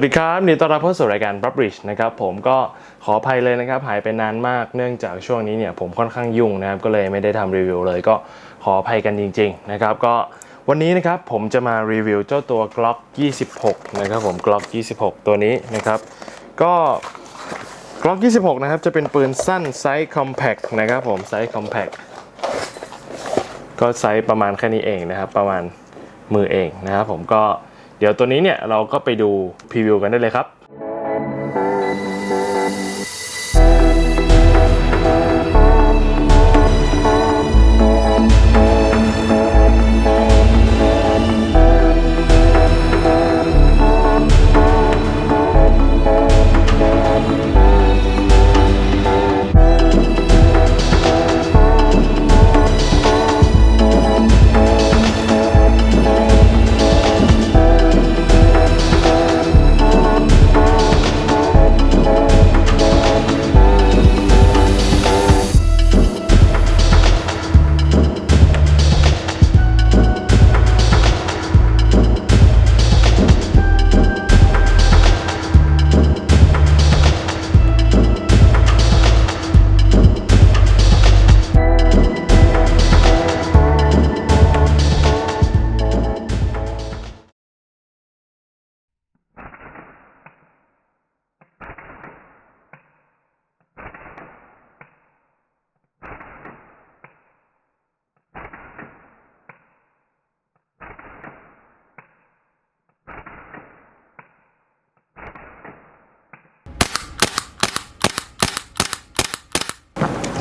วัสดีครับนดีต้อนรับเข้าสู่รายการ b r u b r i d g e นะครับผมก็ขออภัยเลยนะครับ หายไปนานมากเนื่องจากช่วงนี้เนี่ยผมค่อนข้างยุ่งนะครับ ก็เลยไม่ได้ทำรีวิวเลยก็ขออภัยกันจริง ๆ นะครับ ก็วันนี้นะครับผมจะมารีวิวเจ้าตัว Glock 26 นะครับผม Glock 26 ตัวนี้นะครับ ก็ Glock 26 นะครับ จะเป็นปืนสั้นไซส์ compact นะครับผมไซส์ compact ก็ไซส์ประมาณแค่นี้เองนะครับ ประมาณมือเองนะครับผมก็ เดี๋ยวตัวนี้เนี่ยเราก็ไปดูพรีวิวกันได้เลยครับ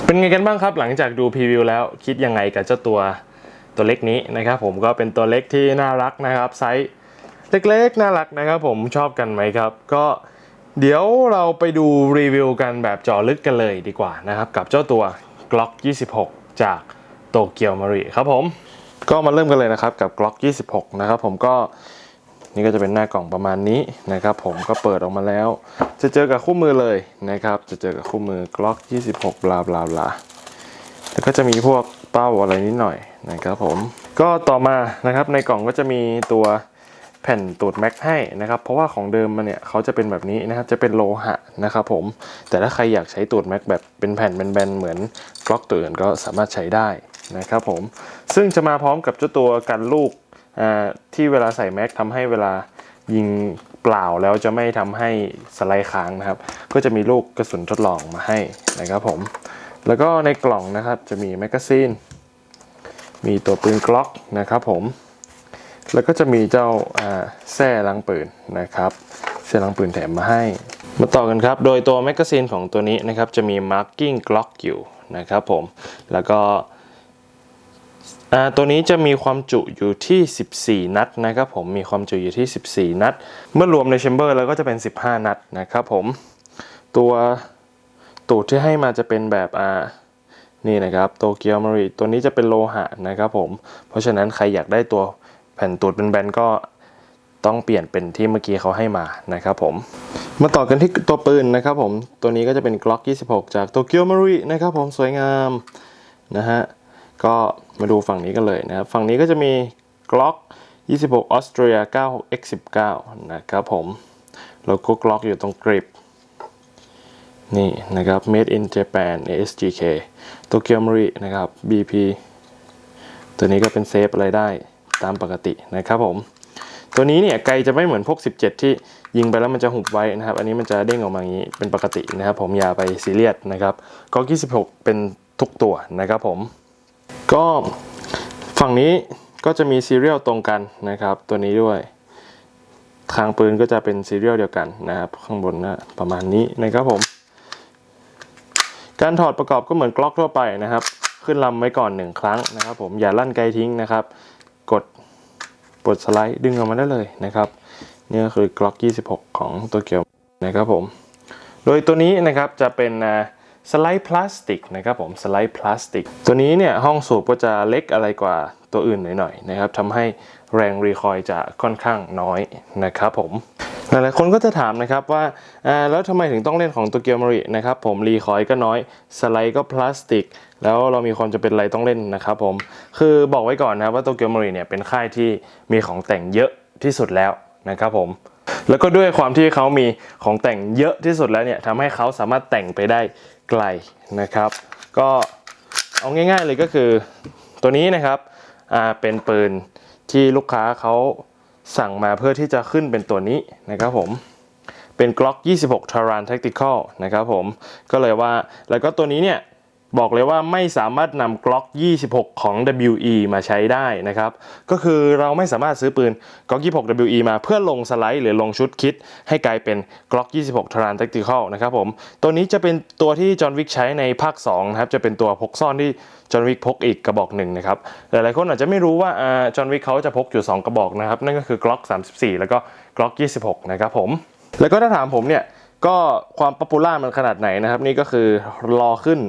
เป็นไงกันบ้างครับหลังจากดูพรีวิวแล้วคิดยังไงกับเจ้าตัวตัวเล็กนี้นะครับผมก็เป็นตัวเล็กที่น่ารักนะครับไซส์เล็กๆน่ารักนะครับผมชอบกันไหมครับ ก็เดี๋ยวเราไปดูรีวิวกันแบบจาะลึกกันเลยดีกว่านะครับกับเจ้าตัว Glock 26 จากโตเกียวมารีครับผมก็มาเริ่มกันเลยนะครับกับ Glock 26 นะครับผมก็ นี่ก็จะเป็นหน้ากล่องประมาณนี้นะครับ ผมก็เปิดออกมาแล้ว จะเจอกับคู่มือเลยนะครับ จะเจอกับคู่มือ Glock 26 บลาบลาบลาแล้วก็จะมีพวกเป้าอะไรนิดหน่อยนะครับผมก็ต่อมานะครับในกล่องก็จะมีตัวแผ่นตูดแม็กให้นะครับ เพราะว่าของเดิมมันเนี่ยเขาจะเป็นแบบนี้นะครับจะเป็นโลหะนะครับผมแต่ถ้าใครอยากใช้ตูดแม็กแบบเป็นแผ่นแบนๆเหมือนกล็อกตัวอื่นก็สามารถใช้ได้นะครับผมซึ่งจะมาพร้อมกับเจ้าตัวกันลูก ที่เวลาใส่แม็กทำให้เวลายิงเปล่าแล้วจะไม่ทำให้สไลด์ค้างนะครับ ก็จะมีลูกกระสุนทดลองมาให้นะครับผม แล้วก็ในกล่องนะครับจะมีแมกกาซีน มีตัวปืนกล็อกนะครับผม แล้วก็จะมีเจ้าแส้ลังปืนนะครับแส้ลังปืนแถมมาให้ มาต่อกันครับ โดยตัวแมกกาซีนของตัวนี้นะครับจะมี marking Glock อยู่นะครับผม แล้วก็ ตัวนี้จะมีความจุอยู่ที่ 14 นัดนะครับผมมีความจุอยู่ที่ 14 นัด เมื่อรวมในแชมเบอร์แล้วก็จะเป็น 15 นัดนะครับผม ตัวตูดที่ให้มาจะเป็นแบบอ่านี่นะครับโตเกียวมารีตัวนี้จะเป็นโลหะนะครับผม เพราะฉะนั้นใครอยากได้ตัวแผ่นตูดเป็นแบนก็ต้องเปลี่ยนเป็นที่เมื่อกี้เขาให้มานะครับผม มาต่อกันที่ตัวปืนนะครับผม ตัวนี้ก็จะเป็น Glock 26 จากโตเกียวมารีนะครับผมสวยงามนะฮะก็ มาดูฝั่งนี้กันเลยนะครับ ฝั่งนี้ก็จะมี Glock 26 Austria 96 X19 นะครับผม โลโก้ Glock อยู่ตรงกริป นี่นะครับ Made in Japan ASGK Tokyo Marine นะครับ BP ตัวนี้ก็เป็นเซฟอะไรได้ตามปกตินะครับผม ตัวนี้เนี่ยไกลจะไม่เหมือนพวก 17 ที่ยิงไปแล้วมันจะหุบไว้นะครับ อันนี้มันจะเด้งออกมาอย่างนี้เป็นปกตินะครับ ผมอย่าไปซีเรียสนะครับก็26 เป็นทุกตัวนะครับผม ก็ฝั่งนี้ก็จะมีซีเรียลตรงกันนะครับ ตัวนี้ด้วย ทางปืนก็จะเป็นซีเรียลเดียวกันนะครับ ข้างบนนะประมาณนี้นะครับผม การถอดประกอบก็เหมือนกล็อกทั่วไปนะครับ ขึ้นลำไว้ก่อนหนึ่งครั้งนะครับ ผมอย่าลั่นไกลทิ้งนะครับ กดปลดสไลด์ดึงออกมาได้เลยนะครับนี่ก็คือกล็อก 26 ของตัวเกียวนะครับผม โดยตัวนี้นะครับจะเป็น สไลด์พลาสติกนะครับผมสไลด์พลาสติก ตัวนี้เนี่ยห้องสูบก็จะเล็กอะไรกว่าตัวอื่นหน่อยๆนะครับทำให้แรงรีคอยจะค่อนข้างน้อยนะครับผมหลายๆคนก็จะถามนะครับว่าแล้วทำไมถึงต้องเล่นของโตเกียวมารินะครับผมรีคอยก็น้อยสไลด์ก็พลาสติก แล้วเรามีความจะเป็นอะไรต้องเล่นนะครับผมคือบอกไว้ก่อนนะว่าโตเกียวมาริเนี่ยเป็นค่ายที่มีของแต่งเยอะที่สุดแล้วนะครับผมแล้วก็ด้วยความที่เขามีของแต่งเยอะที่สุดแล้วเนี่ยทำให้เขาสามารถแต่งไปได้ ไกลนะครับ ก็เอาง่าย ๆเลยก็คือตัวนี้นะครับเป็นปืนที่ลูกค้าเขาสั่งมาเพื่อที่จะขึ้นเป็นตัวนี้นะครับผมเป็น Glock 26 Taran Tactical นะครับผมก็เลยว่าแล้วก็ตัวนี้เนี่ย บอกเลยว่าไม่สามารถนำ Glock 26 ของ WE มาใช้ได้นะครับ ก็คือเราไม่สามารถซื้อปืน Glock 26 WE มาเพื่อลงสไลด์หรือลงชุดคิด ให้กลายเป็น Glock 26 Taran Tactical นะครับผม ตัวนี้จะเป็นตัวที่จอห์นวิกใช้ในภาค 2 นะครับ จะเป็นตัวพกซ่อนที่จอห์นวิกพกอีกกระบอกหนึ่งนะครับ หลายๆคนอาจจะไม่รู้ว่าจอห์นวิกเขาจะพกอยู่ 2 กระบอกนะครับ นั่นก็คือ Glock 34 แล้วก็ Glock 26 นะครับผม แล้วก็ถ้าถามผมเนี่ย ก็ความป๊อปปูล่ามันขนาดไหนนะครับ นี่ก็คือรอขึ้น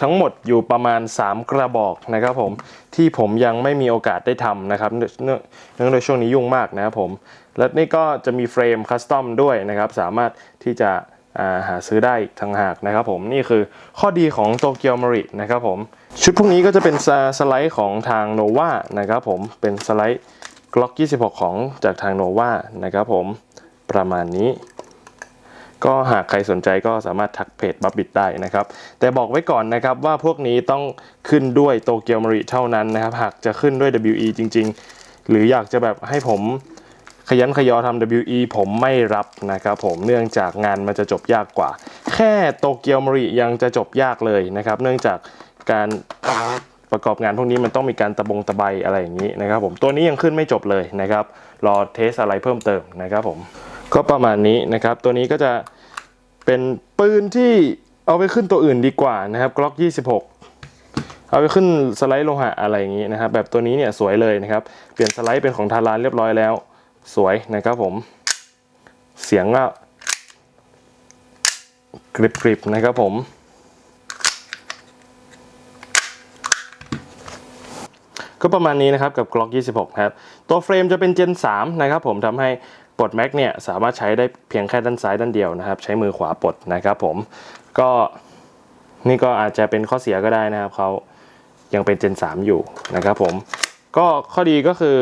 ทั้งหมดอยู่ประมาณ 3 กระบอกนะครับผมที่ผมยังไม่มีโอกาสได้ทำนะครับเนื่องเนื่องโดยช่วงนี้ยุ่งมากนะครับผมและนี่ก็จะมีเฟรมคัสตอมด้วยนะครับ สามารถที่จะาหาซื้อได้ทางหากนะครับผมนี่คือข้อดีของโตเกียวมารินะครับผมชุดพวกนี้ก็จะเป็นสสไลด์ของทางโนวานะครับผมเป็นสไลด์ Glock 26 ของจากทางโนวานะครับผมประมาณนี้ ก็หากใครสนใจก็สามารถทักเพจบับบิ t ได้นะครับ แต่บอกไว้ก่อนนะครับว่าพวกนี้ต้องขึ้นด้วยโตเกียวมาริเท่านั้นนะครับ หากจะขึ้นด้วย WE จริง ๆ หรืออยากจะแบบให้ผมขยันขยอทำ WE ผมไม่รับนะครับผมเนื่องจากงานมันจะจบยากกว่า แค่โตเกียวมาริยังจะจบยากเลยนะครับ เนื่องจากการประกอบงานพวกนี้มันต้องมีการตะบงตะไบอะไรอย่างนี้นะครับผมตัวนี้ยังขึ้นไม่จบเลยนะครับ รอเทสอะไรเพิ่มเติมนะครับผม ก็ประมาณนี้นะครับ ตัวนี้ก็จะเป็นปืนที่เอาไปขึ้นตัวอื่นดีกว่านะครับ Glock 26 เอาไปขึ้นสไลด์โลหะอะไรอย่างนี้นะครับ แบบตัวนี้เนี่ยสวยเลยนะครับ เปลี่ยนสไลด์เป็นของทารานเรียบร้อยแล้ว สวยนะครับผม เสียงก็กริบกริบนะครับผม ก็ประมาณนี้นะครับกับ Glock 26 ครับ ตัวเฟรมจะเป็น Gen 3 นะครับผมทำให้ ปลดแม็กเนี่ยสามารถใช้ได้เพียงแค่ด้านซ้ายด้านเดียวนะครับ ใช้มือขวาปลดนะครับผมก็นี่ก็อาจจะเป็นข้อเสียก็ได้นะครับเขายังเป็น Gen 3 อยู่นะครับผมก็ข้อดีก็คือ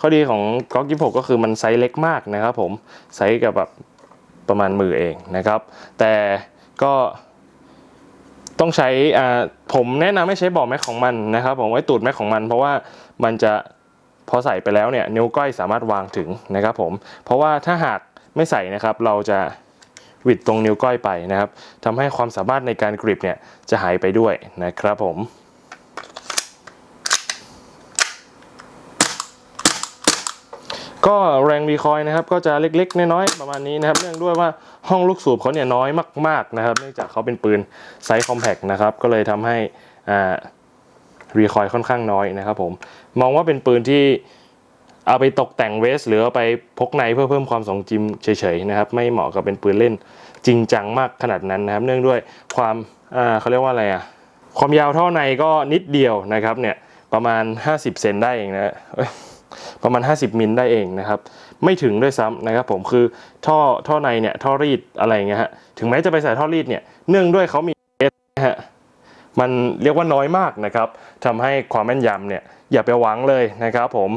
ข้อดีของ Glock 26ก็คือมันไซส์เล็กมากนะครับผมไซส์กับแบบประมาณมือเองนะครับ แต่ก็ต้องใช้ผมแนะนำให้ใช้บอกแม็กของมันนะครับ ผมไว้ตูดแม็กของมัน เพราะว่ามันจะ พอใส่ไปแล้วเนี่ยนิ้วก้อยสามารถวางถึงนะครับผม เพราะว่าถ้าหากไม่ใส่นะครับเราจะวิดตรงนิ้วก้อยไปนะครับทำให้ความสามารถในการกริปเนี่ยจะหายไปด้วยนะครับผมก็แรงรีคอยนะครับก็จะเล็กๆ น้อยๆประมาณนี้นะครับเนื่องด้วยว่าห้องลูกสูบเขาเนี่ยน้อยมากๆนะครับ เนื่องจากเขาเป็นปืนไซส์คอมแพกนะครับก็เลยทำให้อ่า รีคอยล์ค่อนข้างน้อยนะครับผม มองว่าเป็นปืนที่เอาไปตกแต่งเวส หรือเอาไปพกในเพื่อเพิ่มความสองจิมเฉยๆนะครับ ไม่เหมาะกับเป็นปืนเล่นจริงจังมากขนาดนั้นนะครับ เนื่องด้วยความอ่าเขาเรียกว่าอะไรอะความยาวท่อในก็นิดเดียวนะครับเนี่ยประมาณ 50 เซนได้เองนะประมาณ 50 มิลได้เองนะครับ ไม่ถึงด้วยซ้ำนะครับผมคือท่อท่อในเนี่ยท่อรีดอะไรอย่างเงี้ยฮะถึงแม้จะไปใส่ท่อรีดเนี่ยเนื่องด้วยเขามีเอสนะฮะ มันเรียกว่าน้อยมากนะครับทำให้ความแม่นยำเนี่ยอย่าไปหวังเลยนะครับผม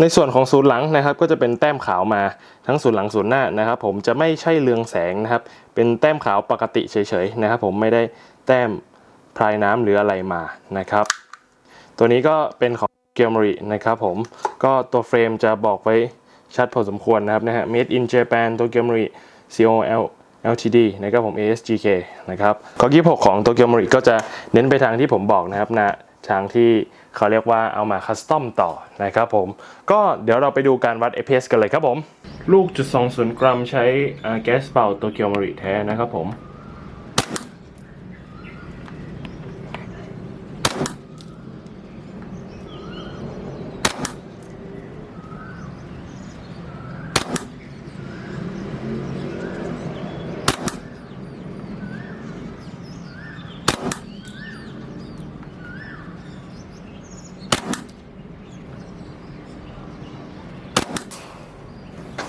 ในส่วนของศูนย์หลังนะครับก็จะเป็นแต้มขาวมาทั้งศูนย์หลังศูนย์หน้านะครับ ผมจะไม่ใช่เรืองแสงนะครับ เป็นแต้มขาวปกติเฉยๆนะครับ ผมไม่ได้แต้มพรายน้ำหรืออะไรมานะครับ ตัวนี้ก็เป็นของเกียวมรินะครับผมก็ตัวเฟรมจะบอกไว้ชัดพอสมควรนะครับนะฮะ Made in Japan ตัวเกียวมริ COL LTD นะครับผม ASGK นะครับข้อยี่หกของตัวเกียวมริก็จะเน้นไปทางที่ผมบอกนะครับนะทางที่เขาเรียกว่าเอามาคัสตอมต่อนะครับผม ก็เดี๋ยวเราไปดูการวัด FPS กันเลยครับผม ลูกจุด20 กรัมใช้แก๊สเป่าตัวเกียวมริแท้นะครับผม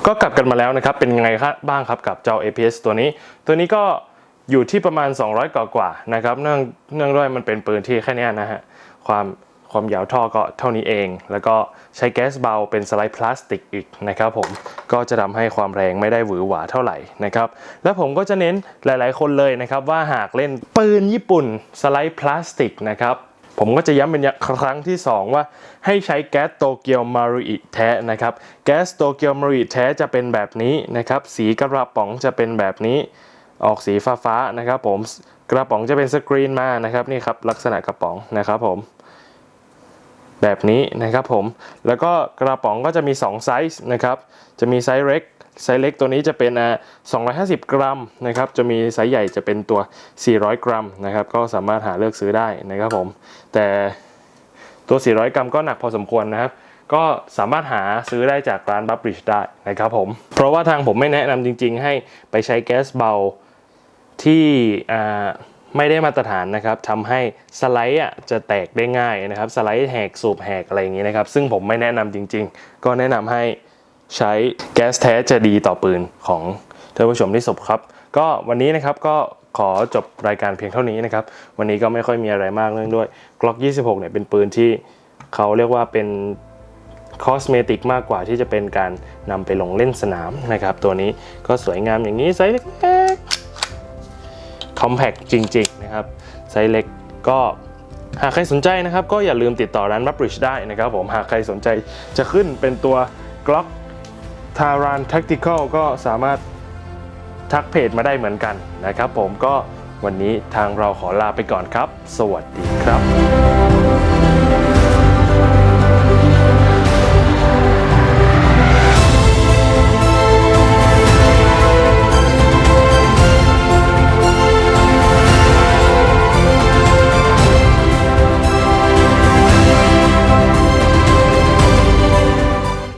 ก็กลับกันมาแล้วนะครับ เป็นไงครับบ้างครับกับเจ้า APS ตัวนี้ ตัวนี้ก็อยู่ที่ประมาณ 200 กว่ากว่านะครับเนื่องเนื่องด้วยมันเป็นปืนที่แค่นี้นะฮะความความยาวท่อก็เท่านี้เอง แล้วก็ใช้แก๊สเบาเป็นสไลด์พลาสติกอีกนะครับผมก็จะทำให้ความแรงไม่ได้หวือหวาเท่าไหร่นะครับแล้วผมก็จะเน้นหลาย ๆ คนเลยนะครับว่าหากเล่นปืนญี่ปุ่นสไลด์พลาสติกนะครับ ผมก็จะย้ำเป็นครั้งที่ 2 ว่าให้ใช้แก๊สโตเกียวมารุอิแท้นะครับ แก๊สโตเกียวมารุอิแท้จะเป็นแบบนี้นะครับ สีกระป๋องจะเป็นแบบนี้ ออกสีฟ้าๆนะครับผม กระป๋องจะเป็นสกรีนมานะครับนี่ครับลักษณะกระป๋องนะครับผม แบบนี้นะครับผม แล้วก็กระป๋องก็จะมี 2 ไซส์นะครับ จะมีไซส์เล็ก ไซส์เล็กตัวนี้จะเป็นอ่า250 กรัมนะครับ จะมีไซส์ใหญ่จะเป็นตัว 400 กรัมนะครับ ก็สามารถหาเลือกซื้อได้นะครับผม แต่ตัว 400 กรัมก็หนักพอสมควรนะครับ ก็สามารถหาซื้อได้จากร้านบัฟบริดจ์ได้นะครับผม เพราะว่าทางผมไม่แนะนำจริง ๆ ให้ไปใช้แก๊สเบาที่อ่า ไม่ได้มาตรฐานนะครับทำให้สไลด์อะจะแตกได้ง่ายนะครับ สไลด์แหกสูบแหกอะไรอย่างนี้นะครับ ซึ่งผมไม่แนะนำจริง ๆ ก็แนะนำให้ใช้แก๊สแท้จะดีต่อปืนของท่านผู้ชมที่สบครับ ก็วันนี้นะครับก็ขอจบรายการเพียงเท่านี้นะครับ วันนี้ก็ไม่ค่อยมีอะไรมากเรื่องด้วย Glock 26 เนี่ยเป็นปืนที่เขาเรียกว่าเป็นคอสเมติกมากกว่าที่จะเป็นการนำไปลงเล่นสนามนะครับ ตัวนี้ก็สวยงามอย่างนี้ไซส์เล็ก ๆคอมแพคจริง ๆ นะครับไซส์เล็กก็หากใครสนใจนะครับ ก็อย่าลืมติดต่อร้านบับริชได้นะครับผมหากใครสนใจจะขึ้นเป็นตัว Glock t a r a n Tactical ก็สามารถทักเพจมาได้เหมือนกันนะครับ ผมก็วันนี้ทางเราขอลาไปก่อนครับ สวัสดีครับ